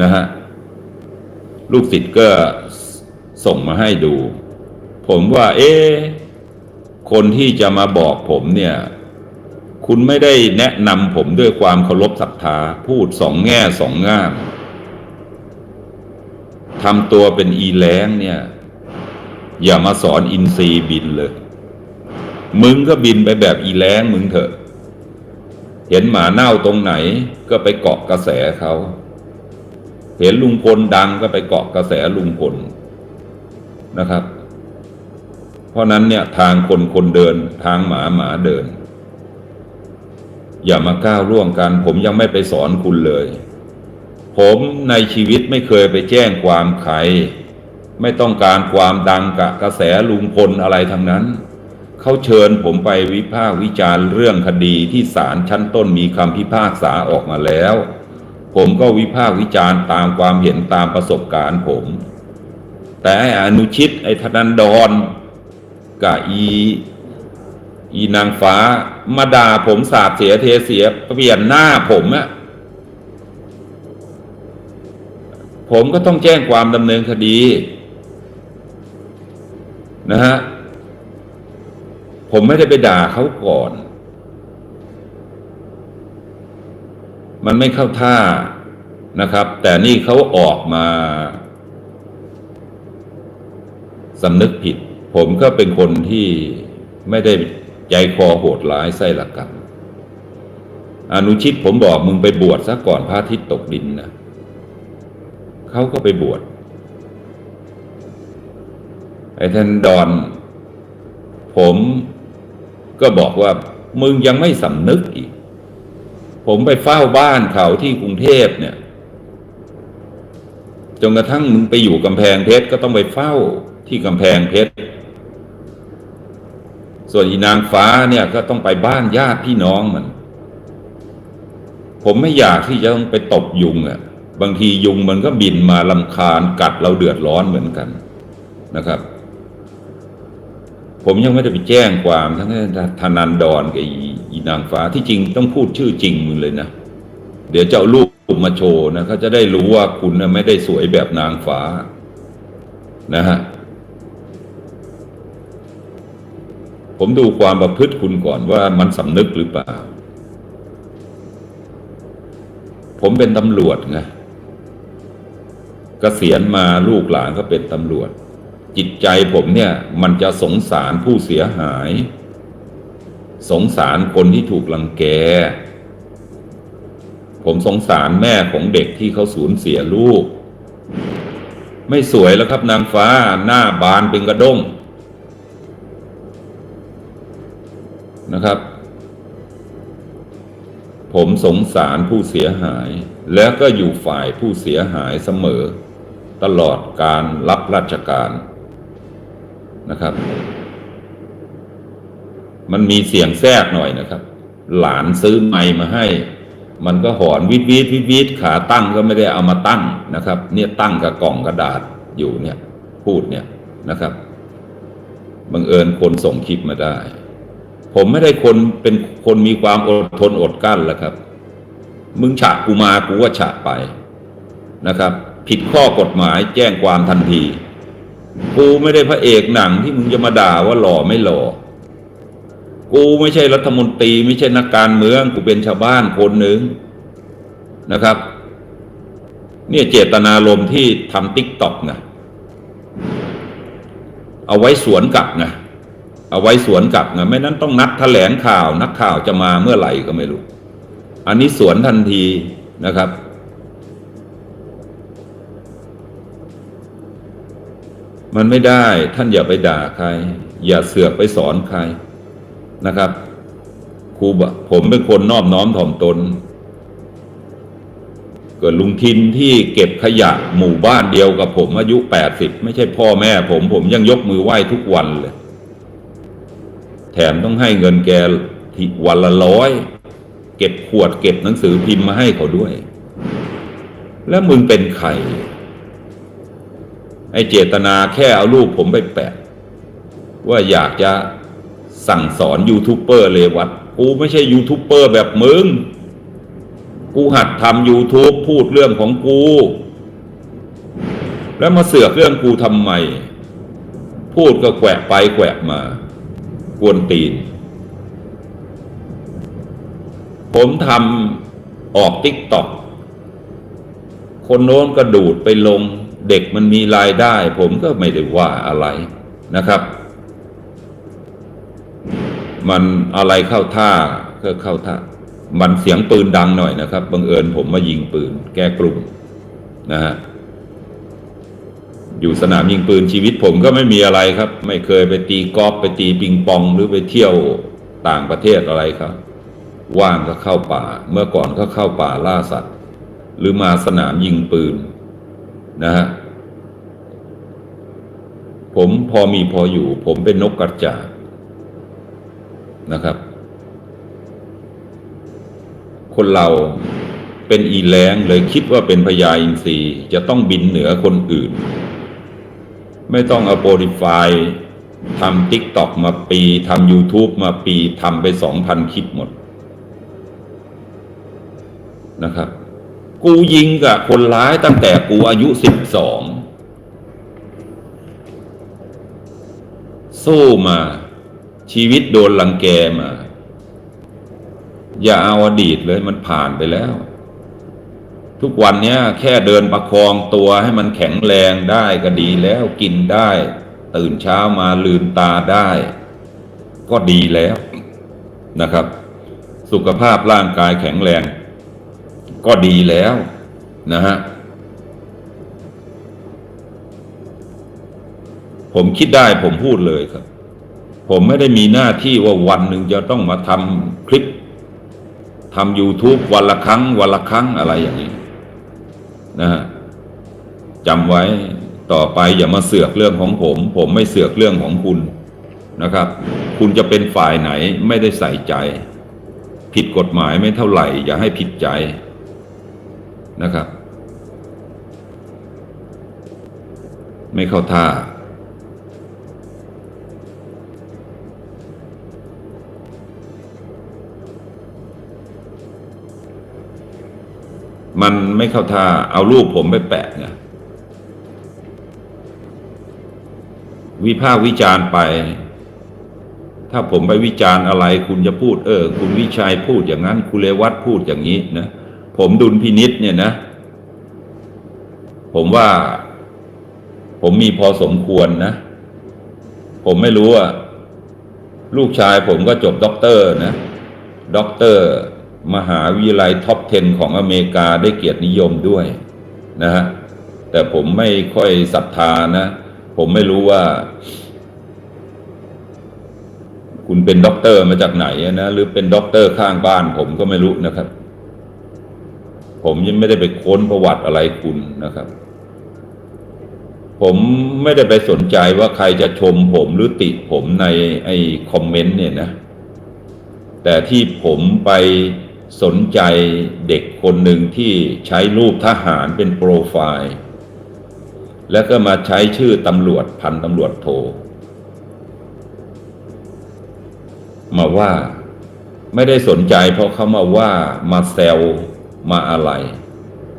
นะฮะลูกศิษย์ก็ส่งมาให้ดู ผมว่า เอ๊คนที่จะมาบอกผมเนี่ย คุณไม่ได้แนะนำผมด้วยความเคารพศรัทธา พูดสองแง่สองง่ามทำตัวเป็นอีแล้งเนี่ย อย่ามาสอนอินทรีบินเลย มึงก็บินไปแบบอีแล้งมึงเถอะ เห็นหมาเน่าตรงไหนก็ไปเกาะกระแสเขา เห็นลุงพลดังก็ไปเกาะกระแสลุงพลนะครับ เพราะนั้นเนี่ยทางคนคนเดินทางหมาหมาเดิน อย่ามาก้าวล่วงกัน ผมยังไม่ไปสอนคุณเลย ผมในชีวิตไม่เคยไปแจ้งความใคร ไม่ต้องการความดังกับกระแสลุงพลอะไรทั้งนั้นเขาเชิญผมไปวิพากษ์วิจารณ์เรื่องคดีที่ศาลชั้นต้นมีคำพิพากษาออกมาแล้ว ผมก็วิพากษ์วิจารณ์ตามความเห็นตามประสบการณ์ผม แต่ไอ้อนุชิตไอ้ธนันดรกับอีอีนางฟ้ามาด่าผมสาบเสียเทเสียเปลี่ยนหน้าผมอะผมก็ต้องแจ้งความดำเนินคดี นะฮะ ผมไม่ได้ไปด่าเขาก่อน มันไม่เข้าท่านะครับ แต่นี่เขาออกมาสำนึกผิด ผมก็เป็นคนที่ไม่ได้ใจคอโหดร้ายไส้ละกันอนุชิตผมบอกมึงไปบวชซะก่อนพระอาทิตย์ตกดินนะเขาก็ไปบวชไอ้ท่านดอน ผมก็บอกว่ามึงยังไม่สำนึกอีก ผมไปเฝ้าบ้านเขาที่กรุงเทพเนี่ยจนกระทั่งมึงไปอยู่กำแพงเพชรก็ต้องไปเฝ้าที่กำแพงเพชรส่วนอีนางฟ้าเนี่ยก็ต้องไปบ้านญาติพี่น้องมัน ผมไม่อยากที่จะต้องไปตบยุงอะ่ะ บางทียุงมันก็บินมาลำคาญกัดเราเดือดร้อนเหมือนกันนะครับ ผมยังไม่ได้ไปแจ้งความทั้งธนันดรกับอีนางฟ้าที่จริงต้องพูดชื่อจริงมึงเลยนะ เดี๋ยวจะเอารูปมาโชว์นะเขาจะได้รู้ว่าคุณนะไม่ได้สวยแบบนางฟ้า นะฮะผมดูความประพฤติคุณก่อนว่ามันสำนึกหรือเปล่า ผมเป็นตำรวจไงเกษียณมาลูกหลานก็เป็นตำรวจ จิตใจผมเนี่ย มันจะสงสารผู้เสียหาย สงสารคนที่ถูกลังแก ผมสงสารแม่ของเด็กที่เขาสูญเสียลูก ไม่สวยแล้วครับนางฟ้าหน้าบานเป็นกระด้งนะครับ ผมสงสารผู้เสียหาย แล้วก็อยู่ฝ่ายผู้เสียหายเสมอ ตลอดการรับราชการ นะครับ มันมีเสียงแทรกหน่อยนะครับ หลานซื้อไม้มาให้ มันก็หอนวิดวิดวิดวิดขาตั้งก็ไม่ได้เอามาตั้งนะครับ เนี่ยตั้งกับกล่องกระดาษอยู่เนี่ย พูดเนี่ยนะครับบังเอิญคนส่งคลิปมาได้ ผมไม่ได้คนเป็นคนมีความอดทนอดกลั้นแล้วครับ มึงฉะกูมากูว่าฉะไปนะครับ ผิดข้อกฎหมายแจ้งความทันที กูไม่ได้พระเอกหนังที่มึงจะมาด่าว่าหล่อไม่หล่อ กูไม่ใช่รัฐมนตรี ไม่ใช่นักการเมือง กูเป็นชาวบ้านคนหนึ่งนะครับ เนี่ยเจตนารมณ์ที่ทำติ๊กต็อกนะเอาไว้สวนกลับนะเอาไว้สวนกลับนะไม่นั้นต้องนัดแถลงข่าว นักข่าวจะมาเมื่อไหร่ก็ไม่รู้ อันนี้สวนทันทีนะครับ มันไม่ได้ท่านอย่าไปด่าใคร อย่าเสือกไปสอนใครนะครับครูผมเป็นคนนอบน้อมถ่อมตน เกิดลุงทินที่เก็บขยะหมู่บ้านเดียวกับผมอายุแปดสิบไม่ใช่พ่อแม่ผม ผมยังยกมือไหว้ทุกวันเลย แถมต้องให้เงินแกวันละร้อยเก็บขวดเก็บหนังสือพิมพ์มาให้เขาด้วย แล้วมึงเป็นใคร ไอเจตนาแค่เอารูปผมไปแปะ ว่าอยากจะสั่งสอนยูทูบเบอร์เลวัตกูไม่ใช่ยูทูบเบอร์แบบมึง กูหัดทำ YouTube พูดเรื่องของกู แล้วมาเสือกเรื่องกูทำไม พูดก็แกวะไปแกวะมา กวนตีน ผมทำออกติ๊กต็อกคนโน้นก็ดูดไปลง เด็กมันมีรายได้ ผมก็ไม่ได้ว่าอะไรนะครับ มันอะไรเข้าท่าก็เข้าท่า มันเสียงปืนดังหน่อยนะครับบังเอิญผมมายิงปืน แก้กลุ่มนะฮะอยู่สนามยิงปืนชีวิตผมก็ไม่มีอะไรครับ ไม่เคยไปตีกอล์ฟไปตีปิงปองหรือไปเที่ยวต่างประเทศอะไรครับ ว่างก็เข้าป่า เมื่อก่อนก็เข้าป่าล่าสัตว์ หรือมาสนามยิงปืน นะฮะผมพอมีพออยู่ ผมเป็นนกกระจาบนะครับ คนเราเป็นอีแรงเลยคิดว่าเป็นพญาอินทรีจะต้องบินเหนือคนอื่น ไม่ต้องเอาโปรดิฟายทำติ๊กต็อกมาปีทำ YouTube มาปีทำไปสองพันคลิปหมดนะครับ กูยิงกับคนร้ายตั้งแต่กูอายุสิบสองสู้มา ชีวิตโดนลังแกมา อย่าเอาอดีตเลยมันผ่านไปแล้ว ทุกวันเนี้ย แค่เดินประคองตัวให้มันแข็งแรงได้ก็ดีแล้วกินได้ ตื่นเช้ามาลืมตาได้ ก็ดีแล้วนะครับ สุขภาพร่างกายแข็งแรง ก็ดีแล้วนะฮะผมคิดได้ผมพูดเลยครับ ผมไม่ได้มีหน้าที่ว่าวันหนึ่งจะต้องมาทำคลิปทำ YouTube วันละครั้ง วันละครั้งอะไรอย่างนี้นะฮะจำไว้ต่อไปอย่ามาเสือกเรื่องของผม ผมไม่เสือกเรื่องของคุณนะครับ คุณจะเป็นฝ่ายไหนไม่ได้ใส่ใจ ผิดกฎหมายไม่เท่าไหร่ อย่าให้ผิดใจ นะครับ ไม่เข้าท่า มันไม่เข้าท่า เอารูปผมไปแปะไงวิพากษ์วิจารณ์ไป ถ้าผมไปวิจารณ์อะไร คุณจะพูด เออ คุณวิชัยพูดอย่างนั้น คุณเลวัตพูดอย่างนี้นะ ผมดุลพินิษเนี่ยนะ ผมว่า ผมมีพอสมควรนะ ผมไม่รู้ว่าลูกชายผมก็จบด็อกเตอร์นะ ด็อกเตอร์ มหาวิทยาลัยท็อป 10 ของอเมริกาได้เกียรตินิยมด้วยนะฮะแต่ผมไม่ค่อยศรัทธานะ ผมไม่รู้ว่า คุณเป็นด็อกเตอร์มาจากไหนนะ หรือเป็นด็อกเตอร์ข้างบ้านผมก็ไม่รู้นะครับ ผมยังไม่ได้ไปค้นประวัติอะไรคุณนะครับ ผมไม่ได้ไปสนใจว่าใครจะชมผมหรือติผมในไอ้คอมเมนต์เนี่ยนะ แต่ที่ผมไปสนใจเด็กคนหนึ่งที่ใช้รูปทหารเป็นโปรไฟล์ แล้วก็มาใช้ชื่อตำรวจพันตำรวจโท มาว่าไม่ได้สนใจเพราะเขามาว่ามาแซว มาอะไร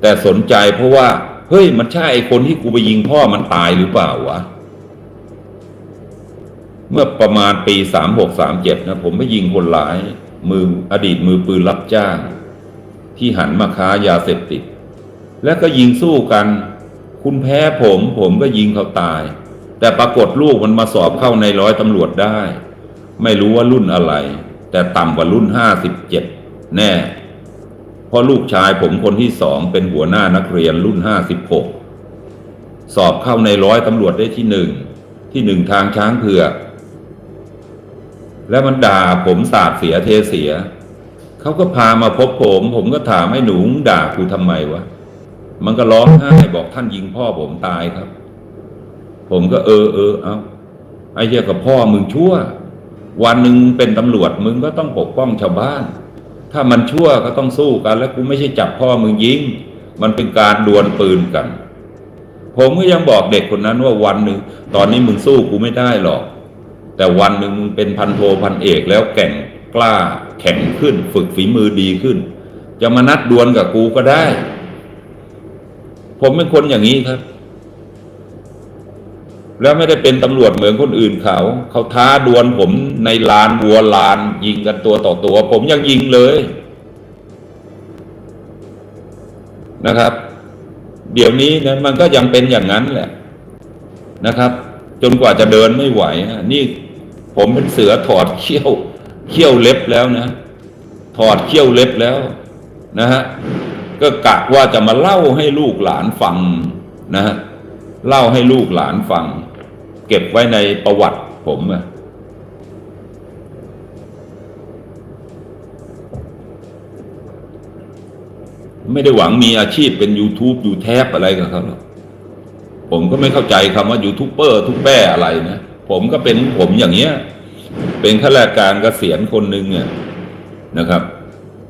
แต่สนใจเพราะว่า เฮ้ยมันใช่ไอ้คนที่กูไปยิงพ่อมันตายหรือเปล่าวะ เมื่อประมาณปีสามหกสามเจ็ดนะ ผมไปยิงคนร้าย มืออดีตมือปืนรับจ้าง ที่หันมาค้ายาเสพติด แล้วก็ยิงสู้กัน คุณแพ้ผม ผมก็ยิงเขาตาย แต่ปรากฏลูกมันมาสอบเข้าในร้อยตำรวจได้ ไม่รู้ว่ารุ่นอะไร แต่ต่ำกว่ารุ่นห้าสิบเจ็ดแน่ เพราะลูกชายผมคนที่สองเป็นหัวหน้านักเรียนรุ่นห้าสิบหกสอบเข้าในร้อยตำรวจได้ที่หนึ่งที่หนึ่งทางช้างเผือกแล้วมันด่าผมสาดเสียเทเสีย เขาก็พามาพบผม ผมก็ถามให้หนูด่ากูทำไมวะ มันก็ร้องไห้บอกท่านยิงพ่อผมตายครับ ผมก็เออเออเอาไอ้เหี้ยกับพ่อมึงชั่ว วันหนึ่งเป็นตำรวจมึงก็ต้องปกป้องชาวบ้าน ถ้ามันชั่วก็ต้องสู้กัน แล้วกูไม่ใช่จับพ่อมึงยิง มันเป็นการดวลปืนกัน ผมก็ยังบอกเด็กคนนั้นว่าวันหนึ่งตอนนี้มึงสู้กูไม่ได้หรอก แต่วันหนึ่งมึงเป็นพันโทพันเอกแล้วแก่งกล้าแข็งขึ้น ฝึกฝีมือดีขึ้น จะมานัดดวลกับกูก็ได้ ผมเป็นคนอย่างนี้ครับ แล้วไม่ได้เป็นตำรวจเหมือนคนอื่นเขา เขาท้าดวลผมในลานวัวลาน ยิงกันตัวต่อตัว ผมยังยิงเลยนะครับ เดี๋ยวนี้นะมันก็ยังเป็นอย่างนั้นแหละนะครับ จนกว่าจะเดินไม่ไหวนี่ผมเป็นเสือถอดเขี้ยวเขี้ยวเล็บแล้วนะ ถอดเขี้ยวเล็บแล้วนะฮะก็กะว่าจะมาเล่าให้ลูกหลานฟังนะฮะเล่าให้ลูกหลานฟัง เก็บไว้ในประวัติผมอะไม่ได้หวังมีอาชีพเป็น YouTube ยูแทบอะไรกับเขาหรอกผมก็ไม่เข้าใจคำว่ายูทูบเบอร์ทุกแป้อะไรนะ ผมก็เป็นผมอย่างเงี้ย เป็นข้าราชการเกษียณคนหนึ่งเนี่ยนะครับ